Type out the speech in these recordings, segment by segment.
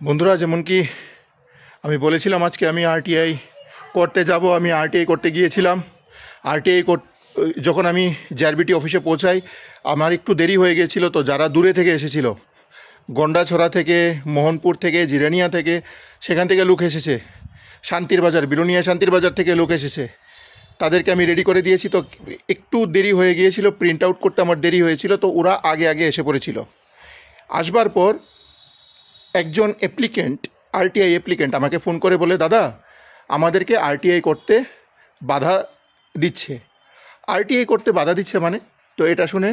বন্ধুরা যেমন কি আমি বলেছিলাম আজকে আমি আরটিআই করতে যাব, আমি আরটিআই করতে গিয়েছিলাম। আরটিআই যখন আমি জ্যারবিটি অফিসে পৌঁছাই, আমার একটু দেরি হয়ে গিয়েছিল, তো যারা দূরে থেকে এসেছিল, গন্ডাছড়া থেকে, মোহনপুর থেকে, জিরানিয়া থেকে, সেখান থেকে লোক এসেছে। শান্তির বাজার, বিলোনিয়া শান্তির বাজার থেকে লোক এসেছে। তাদেরকে আমি রেডি করে দিয়েছি, তো একটু দেরি হয়ে গিয়েছিল প্রিন্ট আউট করতে আমার দেরি হয়েছিল, তো ওরা আগে আগে এসে পড়েছিল। আসবার পর একজন অ্যাপ্লিকেন্ট আরটিআই অ্যাপ্লিকেন্ট আমাকে ফোন করে বলে, দাদা, আমাদেরকে আরটিআই করতে বাধা দিচ্ছে। আরটিআই করতে বাধা দিচ্ছে মানে? তো এটা শুনে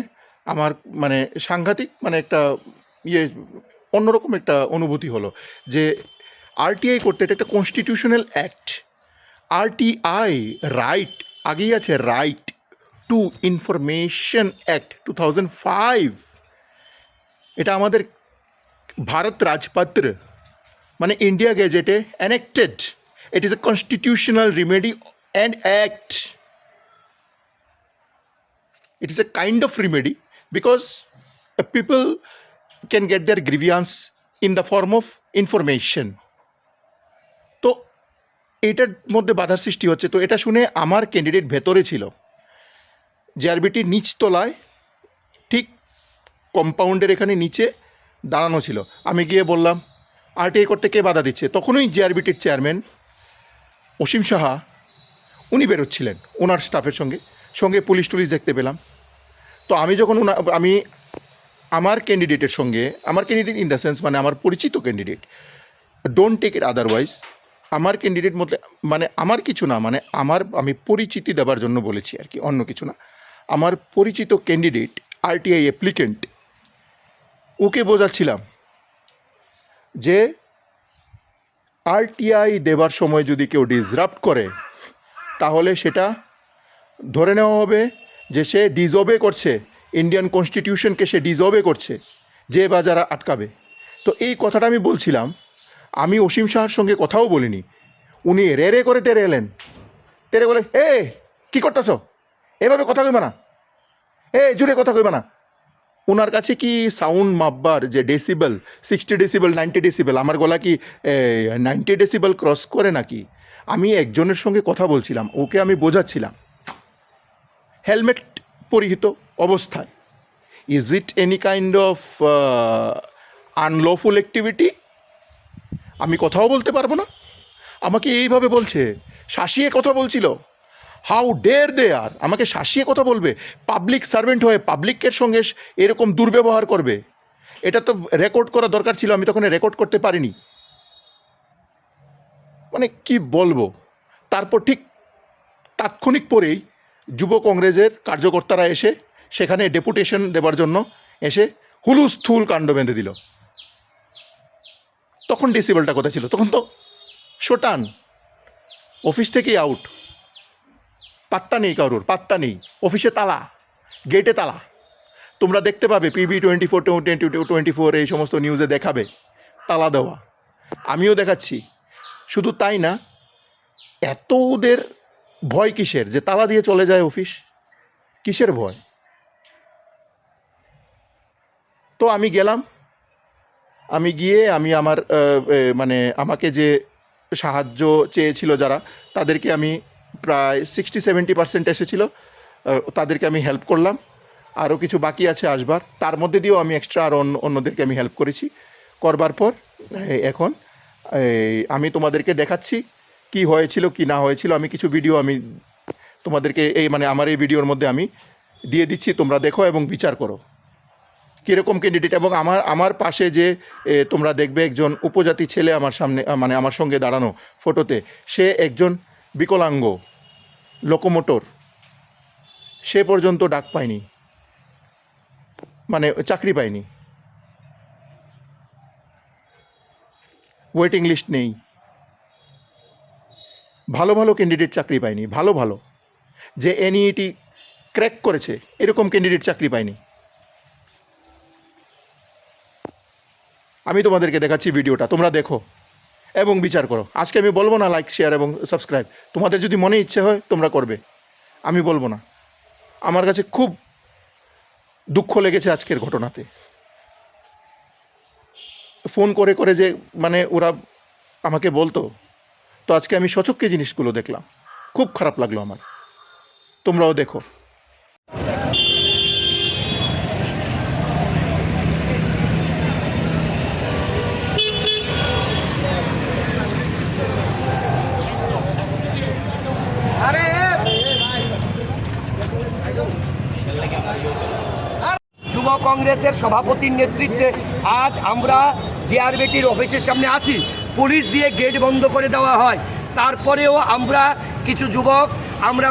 আমার মানে সাংঘাতিক মানে একটা ইয়ে অন্যরকম একটা অনুভূতি হলো যে আরটিআই করতে এটা একটা কনস্টিটিউশনাল অ্যাক্ট আরটিআই রাইট আগেই আছে right to information act two thousand five এটা আমাদের ভারত রাজপত্র মানে ইন্ডিয়া গেজেটে annexed it is a constitutional remedy and act is a kind of remedy because uh, people can get their grievance in the form of information. তো এটার মধ্যে বাধার সৃষ্টি হচ্ছে। তো এটা শুনে আমার ক্যান্ডিডেট ভেতরে ছিল। জেআরবিটির নিচতলায় ঠিক কম্পাউন্ডের এখানে নিচে দাঁড়ানো ছিল। আমি গিয়ে বললাম, আরটিআই করতে কে বাধা দিচ্ছে? তখনই জেআরবিটির চেয়ারম্যান অসীম সাহা, উনি বেরোচ্ছিলেন ওনার স্টাফের সঙ্গে। সঙ্গে পুলিশ টুলিশ দেখতে পেলাম। তো আমি যখন আমি আমার ক্যান্ডিডেটের সঙ্গে, আমার ক্যান্ডিডেট ইন দ্য সেন্স মানে আমার পরিচিত candidate don't take it otherwise আমার ক্যান্ডিডেট মধ্যে মানে আমার কিছু না মানে আমার, আমি পরিচিতি দেওয়ার জন্য বলেছি আর কি, অন্য কিছু না। আমার পরিচিত ক্যান্ডিডেট আরটিআই অ্যাপ্লিকেন্ট ওকে বোঝাচ্ছিলাম যে আরটিআই দেবার সময় যদি কেউ ডিসরাপ্ট করে, তাহলে সেটা ধরে নেওয়া হবে যে সে ডিজবে করছে ইন্ডিয়ান কনস্টিটিউশনকে সে ডিজবে করছে, যে বা যারা আটকাবে। তো এই কথাটা আমি বলছিলাম, আমি অসীম শাহর সঙ্গে কথাও বলিনি। উনি রে রে করে তেরে এলেন। তেরে বলে, এ, কি করতেছ? এভাবে কথা কইবে না। এ জুড়ে কথা কইবে না। ওনার কাছে কি সাউন্ড মাপবার যে decibel sixty decibel ninety decibel আমার গলা কি নাইনটি ডেসিবেল ক্রস করে নাকি? আমি একজনের সঙ্গে কথা বলছিলাম, ওকে আমি বোঝাচ্ছিলাম। হেলমেট পরিহিত অবস্থায়। Is it any kind of unlawful activity আমি কথাও বলতে পারব না। আমাকে এইভাবে বলছে, শাসিয়ে কথা বলছিল। হাউ ডেয়ার দে আর আমাকে শাসিয়ে কথা বলবে। পাবলিক সার্ভেন্ট হয়ে পাবলিকের সঙ্গে এরকম দুর্ব্যবহার করবে। এটা তো রেকর্ড করা দরকার ছিল, আমি তখন রেকর্ড করতে পারিনি। মানে কি বলব? তারপর ঠিক তাৎক্ষণিক পরেই যুব কংগ্রেসের কার্যকর্তারা এসে সেখানে ডেপুটেশন দেবার জন্য এসে হুলুস্থুল কাণ্ড বেঁধে দিল। তখন ডেসিবেলটা কোথায় ছিল? তখন তো শোটান। অফিস থেকেই আউট পাত্তা নেই কারোর, পাত্তা নেই। অফিসে তালা গেটে তালা। তোমরা দেখতে পাবে PB twenty four twenty twenty four এই সমস্ত নিউজে দেখাবে, তালা দেওয়া। আমিও দেখাচ্ছি। শুধু তাই না, এত ওদের ভয় কিসের? যে তালা দিয়ে চলে যায় অফিস? কিসের ভয়? তো আমি গেলাম। আমি গিয়ে আমি আমার মানে আমাকে যে সাহায্য চেয়েছিল যারা, তাদেরকে আমি প্রায় সিক্সটি সেভেন্টি পার্সেন্ট এসেছিল। তাদেরকে আমি হেল্প করলাম। আরও কিছু বাকি আছে আসবার। তার মধ্যে দিয়েও আমি এক্সট্রা আরও অন্য অন্যদেরকে আমি হেল্প করেছি। করবার পর এখন আমি তোমাদেরকে দেখাচ্ছি কি হয়েছিল, কি না হয়েছিল। আমি কিছু ভিডিও আমি তোমাদেরকে এই মানে আমার এই ভিডিওর মধ্যে আমি দিয়ে দিচ্ছি। তোমরা দেখো এবং বিচার করো। কীরকম ক্যান্ডিডেট এবং আমার আমার পাশে যে তোমরা দেখবে একজন উপজাতি ছেলে আমার সামনে মানে আমার সঙ্গে দাঁড়ানো ফটোতে সে একজন বিকলাঙ্গ। লোকোমোটর সে পর্যন্ত ডাক পায়নি। মানে চাকরি পায়নি। ওয়েটিং লিস্ট নেই। ভালো ভালো ক্যান্ডিডেট চাকরি পায়নি, ভালো ভালো। যে এনইটি ক্র্যাক করেছে, এরকম ক্যান্ডিডেট চাকরি পায়নি। আমি তোমাদেরকে দেখাচ্ছি ভিডিওটা তোমরা দেখো। এবং বিচার করো। আজকে আমি বলব না লাইক শেয়ার এবং সাবস্ক্রাইব তোমাদের যদি মনে ইচ্ছে হয়, তোমরা করবে। আমি বলব না। আমার কাছে খুব দুঃখ লেগেছে আজকের ঘটনাতে। ফোন করে করে যে মানে ওরা আমাকে বলতো, তো আজকে আমি সচক্ষে জিনিসগুলো দেখলাম। খুব খারাপ লাগল আমার। তোমরাও দেখো। যুব কংগ্রেসের সভাপতির নেতৃত্বে আজ আমরা জিআরবিটির অফিসের সামনে আসি। পুলিশ দিয়ে গেট বন্ধ করে দেওয়া হয়। তারপরেও আমরা কিছু যুবক, আমরা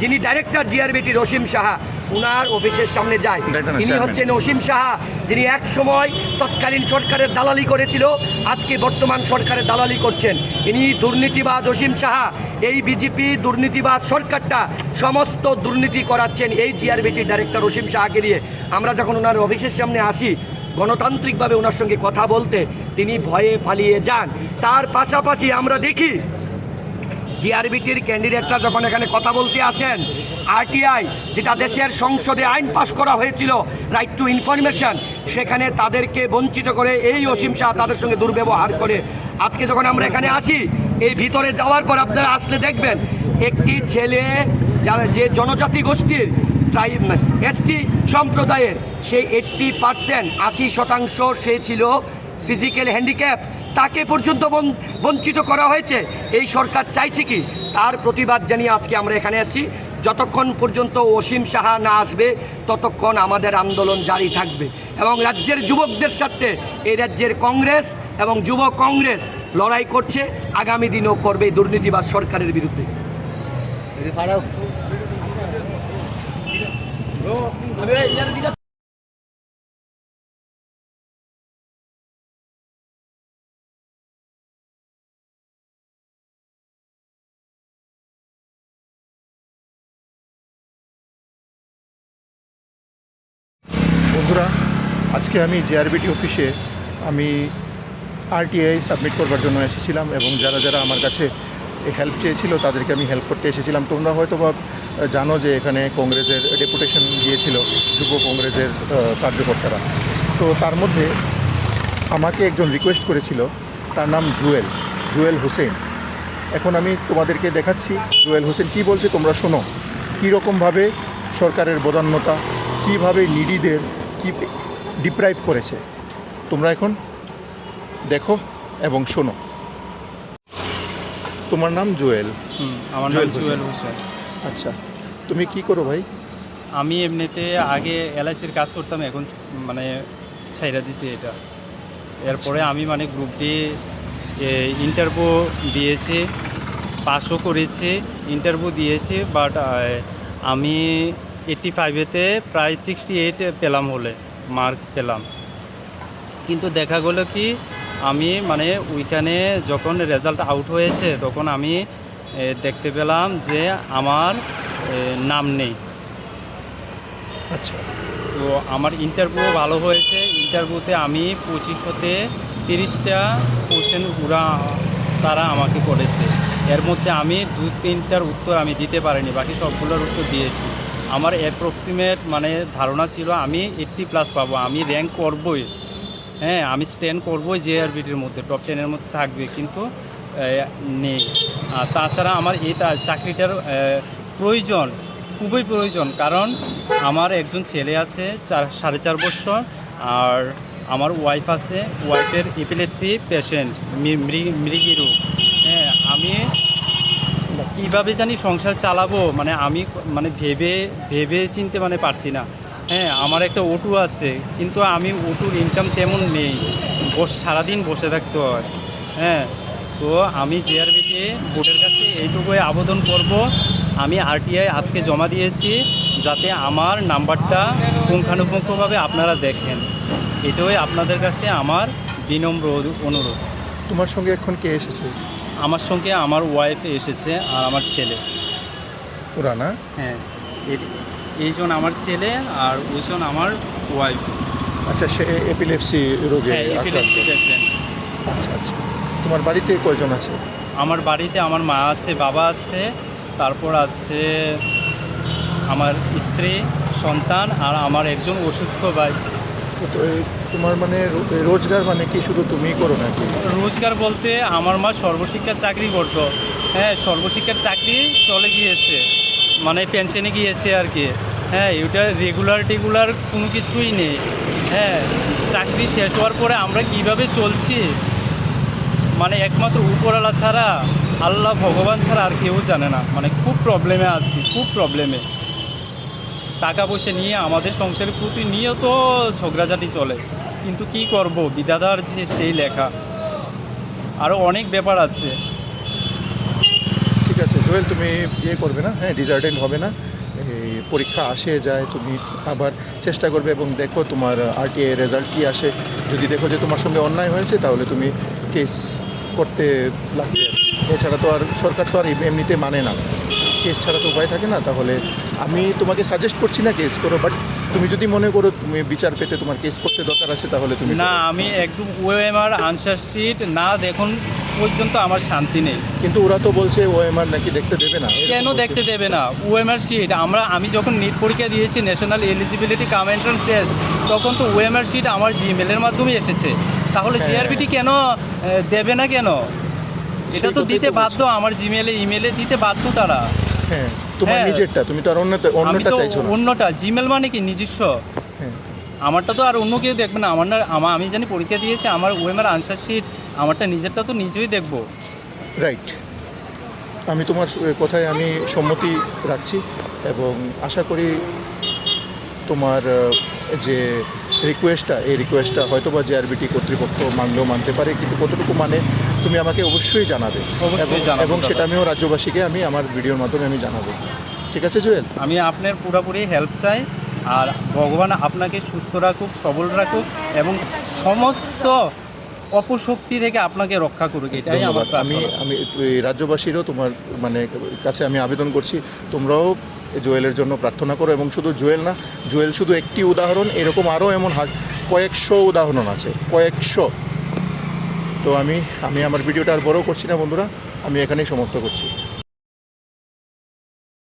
যিনি ডাইরেক্টর জিআরবিটি রসিম সাহা উনার অফিসের সামনে যায়। তিনি হচ্ছেন অসীম সাহা যিনি এক সময় তৎকালীন সরকারের দালালি করেছিল আজকে বর্তমান সরকারের দালালি করছেন। ইনি দুর্নীতিবাজ অসীম সাহা। এই বিজেপি দুর্নীতিবাজ সরকারটা সমস্ত দুর্নীতি করাচ্ছেন এই জিআরবিটির ডাইরেক্টর অসীম সাহাকে দিয়ে আমরা যখন ওনার অফিসের সামনে আসি গণতান্ত্রিকভাবে ওনার সঙ্গে কথা বলতে তিনি ভয়ে পালিয়ে যান। তার পাশাপাশি আমরা দেখি জিআরবিটির ক্যান্ডিডেটরা যখন এখানে কথা বলতে আসেন, আরটিআই, যেটা দেশের সংসদে আইন পাশ করা হয়েছিল রাইট টু ইনফরমেশন সেখানে তাদেরকে বঞ্চিত করে এই অসীম শাহ তাদের সঙ্গে দুর্ব্যবহার করে। আজকে যখন আমরা এখানে আসি, এই ভিতরে যাওয়ার পর আপনারা আসলে দেখবেন, একটি ছেলে, যারা যে জনজাতি গোষ্ঠীর ট্রাইব এসটি সম্প্রদায়ের, সেই এইট্টি পার্সেন্ট আশি শতাংশ সে ছিল ফিজিক্যাল হ্যান্ডিক্যাপ তাকে পর্যন্ত বঞ্চিত করা হয়েছে। এই সরকার চাইছে কি? তার প্রতিবাদ জানিয়ে আজকে আমরা এখানে আসছি। যতক্ষণ পর্যন্ত অসীম সাহা না আসবে, ততক্ষণ আমাদের আন্দোলন জারি থাকবে। এবং রাজ্যের যুবকদের সাথে এই রাজ্যের কংগ্রেস এবং যুব কংগ্রেস লড়াই করছে। আগামী দিনও করবে দুর্নীতিবাদ সরকারের বিরুদ্ধে। বন্ধুরা, আজকে আমি জেআরবিটি অফিসে আমি আরটিআই সাবমিট করবার জন্য এসেছিলাম এবং যারা যারা আমার কাছে হেল্প চেয়েছিল, তাদেরকে আমি হেল্প করতে এসেছিলাম। তোমরা হয়তো বা জানো যে এখানে কংগ্রেসের ডেপুটেশন গিয়েছিল যুব কংগ্রেসের কার্যকর্তারা। তো তার মধ্যে আমাকে একজন রিকোয়েস্ট করেছিল, তার নাম জুয়েল জুয়েল হোসেন। এখন আমি তোমাদেরকে দেখাচ্ছি, জুয়েল হোসেন কি বলছে তোমরা শোনো। কীরকমভাবে সরকারের বদান্যতা, কীভাবে নিডিদের কি ডিপ্রাইভ করেছে। তোমরা এখন দেখো এবং শোনো। তোমার নাম জুয়েল। হুম, আমার নাম জুয়েল হোসেন। আচ্ছা তুমি কি করো ভাই? আমি এমনিতে আগে এলআইসির কাজ করতাম এখন মানে ছাইরা দিছি এটা। এরপরে আমি মানে গ্রুপ ডি ইন্টারভিউ দিয়েছি পাসও করেছি ইন্টারভিউ দিয়েছি বাট আমি এইটটি ফাইভেতে প্রায় সিক্সটি এইট পেলাম হলে। মার্ক পেলাম। কিন্তু দেখা গেলো কি আমি মানে ওইখানে যখন রেজাল্ট আউট হয়েছে তখন আমি দেখতে পেলাম যে আমার নাম নেই। আচ্ছা। তো আমার ইন্টারভিউ ভালো হয়েছে। ইন্টারভিউতে আমি পঁচিশ হতে তিরিশটা কোশ্চেন ওরা তারা আমাকে করেছে। এর মধ্যে আমি দু তিনটার উত্তর আমি দিতে পারিনি বাকি সবগুলোর উত্তর দিয়েছি। আমার অ্যাপ্রক্সিমেট মানে ধারণা ছিল আমি এইট্টি প্লাস পাবো, আমি র্যাঙ্ক করবই। হ্যাঁ আমি স্ট্যান্ড করবোই জেআরবিটির মধ্যে টপ টেনের মধ্যে থাকবে, কিন্তু নেই। আর তাছাড়া আমার এই চাকরিটার প্রয়োজন, খুবই প্রয়োজন, কারণ আমার একজন ছেলে আছে, চার, সাড়ে চার বছর, আর আমার ওয়াইফ আছে ওয়াইফের এপিলেপসি পেশেন্ট মৃগী রোগ হ্যাঁ আমি কীভাবে জানি সংসার চালাবো? মানে আমি মানে ভেবে ভেবে চিনতে মানে পারছি না। হ্যাঁ আমার একটা অটু আছে, কিন্তু আমি অটুর ইনকাম তেমন নেই। বস, সারাদিন বসে থাকতে হয়। হ্যাঁ তো আমি জেআরবিতে বোর্ডের কাছে এইটুকুই আবেদন করব। আমি আরটিআই আজকে জমা দিয়েছি, যাতে আমার নাম্বারটা পুঙ্খানুপুঙ্খভাবে আপনারা দেখেন। এটাই আপনাদের কাছে আমার বিনম্র অনুরোধ। তোমার সঙ্গে এখন কে এসেছে? আমার সঙ্গে আমার ওয়াইফ এসেছে আর আমার ছেলে। ওরা না হ্যাঁ এইজন আমার ছেলে আর ওইজন আমার ওয়াইফ আচ্ছা সে এপিলেপসি রোগে হ্যাঁ আচ্ছা আচ্ছা। তোমার বাড়িতে কয়জন আছে? আমার বাড়িতে আমার মা আছে বাবা আছে তারপর আছে আমার স্ত্রী সন্তান আর আমার একজন অসুস্থ ভাই। তোমার মানে রোজগার মানে কি শুধু তুমিই করো নাকি? রোজগার বলতে আমার মা সর্বশিক্ষার চাকরি করতো। হ্যাঁ সর্বশিক্ষার চাকরি চলে গিয়েছে। মানে পেনশনে গিয়েছে আর কি। হ্যাঁ এটা রেগুলার টেগুলার কোনো কিছুই নেই। হ্যাঁ চাকরি শেষ হওয়ার পরে আমরা কীভাবে চলছি? মানে একমাত্র উপরওয়ালা ছাড়া, আল্লাহ ভগবান ছাড়া আর কেউ জানে না। মানে খুব প্রবলেমে আছি, খুব প্রবলেমে টাকা পয়সা নিয়ে আমাদের সংসারের প্রতিনিয়ত ঝগড়াঝাটি চলে। কিন্তু কি করব? বিদাদার যে সেই লেখা। আরও অনেক ব্যাপার আছে। ঠিক আছে, জোয়েল, তুমি ইয়ে করবে না? হ্যাঁ ডিজার্টেন্ট হবে না। পরীক্ষা আসে, যায়, তুমি আবার চেষ্টা করবে এবং দেখো তোমার আরটিআই রেজাল্ট কী আসে। যদি দেখো যে তোমার সঙ্গে অন্যায় হয়েছে, তাহলে তুমি কেস করতে লাগবে। এছাড়া তো আর সরকার তো আর এমনিতে মানে না। কেস ছাড়া তো উপায় থাকে না, তাহলে আমি তোমাকে সাজেস্ট করছি না কেস করো বাট তুমি যদি মনে করো তুমি বিচার পেতে তোমার কেস করতে দরকার আছে তাহলে তুমি না আমি একদম ওএমআর আনসার শিট না দেখুন পর্যন্ত আমার শান্তি নেই। কিন্তু ওরা তো বলছে ওএমআর নাকি দেখতে দেবে না। কেন দেখতে দেবে না? ওএমআর শিট আমরা আমি যখন নিট পরীক্ষা দিয়েছি national eligibility cum entrance test তখন তো ওএমআর শিট আমার জিমেলের মাধ্যমে এসেছে। তাহলে হ্যাঁ। জিআরবিটি কেন দেবে না কেন? এটা তো দিতে বাধ্য আমার জিমেলে ইমেলে দিতে বাধ্য তারা। হ্যাঁ তোমার হ্যাঁ। নিজেরটা তুমি তো আর অন্যটা আমি অন্যটা তো চাইছো না। অন্যটা জিমেল মানে কি? নিজস্ব। হ্যাঁ। আমারটা তো আর অন্য কেউ দেখবে না। আমার না আমা- আমি জানি পরীক্ষা দিয়েছি আমার ওএমআর আনসার শিট আমারটা নিজেরটা তো নিজেই দেখব। রাইট আমি তোমার এ, কথায় আমি সম্মতি রাখছি এবং আশা করি তোমার যে রিকোয়েস্টটা এই রিকোয়েস্টটা হয়তো বা জেআরবিটি কর্তৃপক্ষ মানলেও মানতে পারে কিন্তু কতটুকু মানে তুমি আমাকে অবশ্যই জানাবে। এবং সেটা আমিও রাজ্যবাসীকে আমি আমার ভিডিওর মাধ্যমে আমি জানাব। ঠিক আছে জুয়েল? আমি আপনার পুরোপুরি হেল্প চাই আর ভগবান আপনাকে সুস্থ রাখুক সবল রাখুক এবং সমস্ত অপশক্তি থেকে আপনাকে রক্ষা করুক এটাই আমার আমি আমি রাজ্যবাসীরও তোমার মানে কাছে আমি আবেদন করছি তোমরাও জুয়েলের জন্য প্রার্থনা করো এবং শুধু জুয়েল না জুয়েল শুধু একটি উদাহরণ এরকম আরও এমন কয়েকশো উদাহরণ আছে কয়েকশো। তো আমি আমি আমার ভিডিওটা আর বড় করছি না বন্ধুরা আমি এখানেই সমাপ্ত করছি।